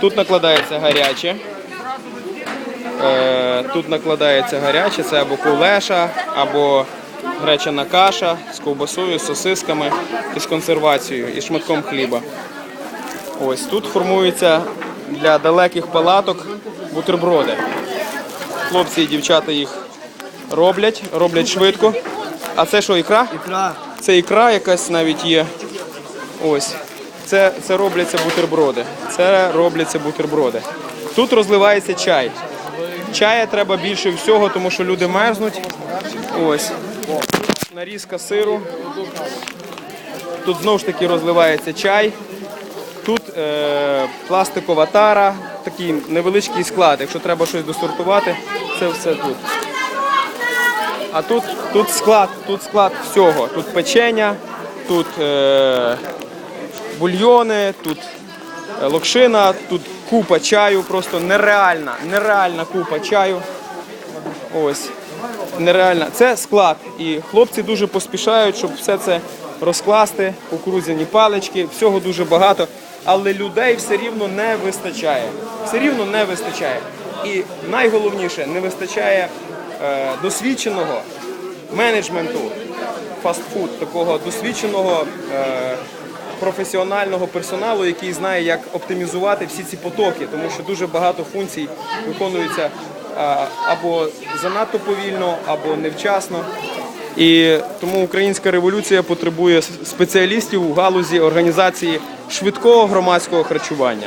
Тут накладається гаряче. Е, Тут накладається гаряче, це або кулеша, або гречана каша з ковбасою, з сосисками і з консервацією, і шматком хліба. Ось тут формуються для далеких палаток бутерброди. Хлопці і дівчата їх роблять, роблять швидко. А це що, ікра? Ікра. Це ікра якась навіть є. Ось. Це, це робляться бутерброди. Це робляться бутерброди. Тут розливається чай. Чая треба більше всього, тому що люди мерзнуть. Ось. Нарізка сиру. Тут знову ж таки розливається чай. Тут е, пластикова тара, такий невеличкий склад. Якщо треба щось досортувати, це все тут. А тут, тут склад, тут склад всього. Тут печення, тут е, бульйони, тут е, локшина, тут купа чаю, просто нереальна, нереальна купа чаю. Ось. Нереальна. Це склад. І хлопці дуже поспішають, щоб все це розкласти, кукурудзяні палички, всього дуже багато. Але людей все рівно не вистачає. Все рівно не вистачає. І найголовніше, не вистачає е, досвідченого менеджменту фастфуд, такого досвідченого е, професіонального персоналу, який знає, як оптимізувати всі ці потоки, тому що дуже багато функцій виконуються е, або занадто повільно, або невчасно. І тому українська революція потребує спеціалістів у галузі організації швидкого громадського харчування.